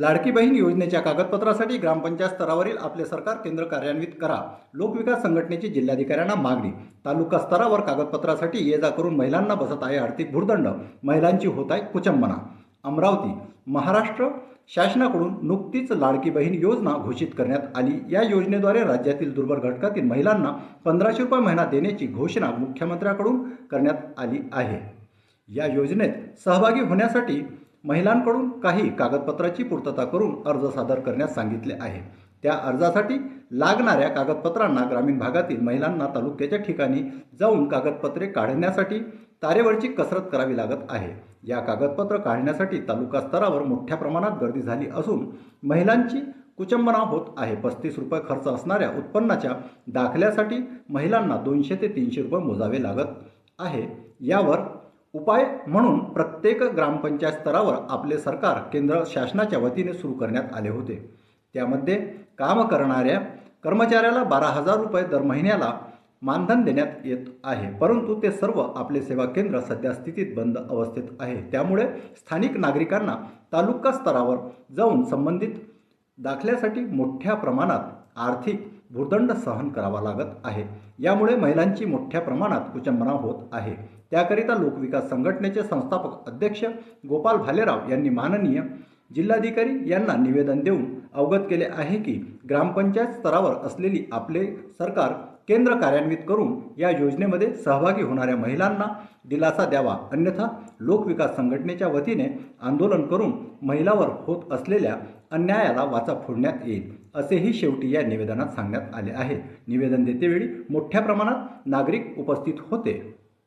लाडकी बहीण योजनेच्या कागदपत्रासाठी ग्रामपंचायत स्तरावरील आपले सरकार केंद्र कार्यान्वित करा. लोकविकास संघटनेची जिल्हाधिकाऱ्यांना मागणी. तालुका स्तरावर कागदपत्रासाठी ये जा करून महिलांना बसत आहे आर्थिक भूर्दंड. महिलांची होत आहे कुचंबना अमरावती महाराष्ट्र शासनाकडून नुकतीच लाडकी बहीण योजना घोषित करण्यात आली. या योजनेद्वारे राज्यातील दुर्बल घटकातील महिलांना पंधराशे रुपये महिना देण्याची घोषणा मुख्यमंत्र्यांकडून करण्यात आली आहे. या योजनेत सहभागी होण्यासाठी महिलांकडून काही कागदपत्राची पूर्तता करून अर्ज सादर करण्यास सांगितले आहे. त्या अर्जासाठी लागणाऱ्या कागदपत्रांना ग्रामीण भागातील महिलांना तालुक्याच्या ठिकाणी जाऊन कागदपत्रे काढण्यासाठी तारेवरची कसरत करावी लागत आहे. या कागदपत्र काढण्यासाठी तालुका स्तरावर मोठ्या प्रमाणात गर्दी झाली असून महिलांची कुचंबना होत आहे. पस्तीस रुपये खर्च असणाऱ्या उत्पन्नाच्या दाखल्यासाठी महिलांना दोनशे ते तीनशे रुपये मोजावे लागत आहे. यावर उपाय म्हणून प्रत्येक ग्रामपंचायत स्तरावर आपले सरकार केंद्र शासनाच्या वतीने सुरू करण्यात आले होते. त्यामध्ये काम करणाऱ्या कर्मचाऱ्याला बारा हजार रुपये दर महिन्याला मानधन देण्यात येत आहे. परंतु ते सर्व आपले सेवा केंद्र सध्या स्थितीत बंद अवस्थेत आहे. त्यामुळे स्थानिक नागरिकांना तालुका स्तरावर जाऊन संबंधित दाखल्यासाठी मोठ्या प्रमाणात आर्थिक भुर्दंड सहन करावा लागत आहे. यामुळे महिलांची मोठ्या प्रमाणात कुचंबना होत आहे. त्याकरिता लोकविकास संघटनेचे संस्थापक अध्यक्ष गोपाल भालेराव यांनी माननीय जिल्हाधिकारी यांना निवेदन देऊन अवगत केले आहे की ग्रामपंचायत स्तरावर असलेली आपले सरकार केंद्र कार्यान्वित करून या योजनेमध्ये सहभागी होणाऱ्या महिलांना दिलासा द्यावा अन्यथा लोकविकास संघटनेच्या वतीने आंदोलन करून महिलावर होत असलेल्या अन्यायाला वाचा फोडण्यात येईल असेही शेवटी या निवेदनात सांगण्यात आले आहे. निवेदन देतेवेळी मोठ्या प्रमाणात नागरिक उपस्थित होते.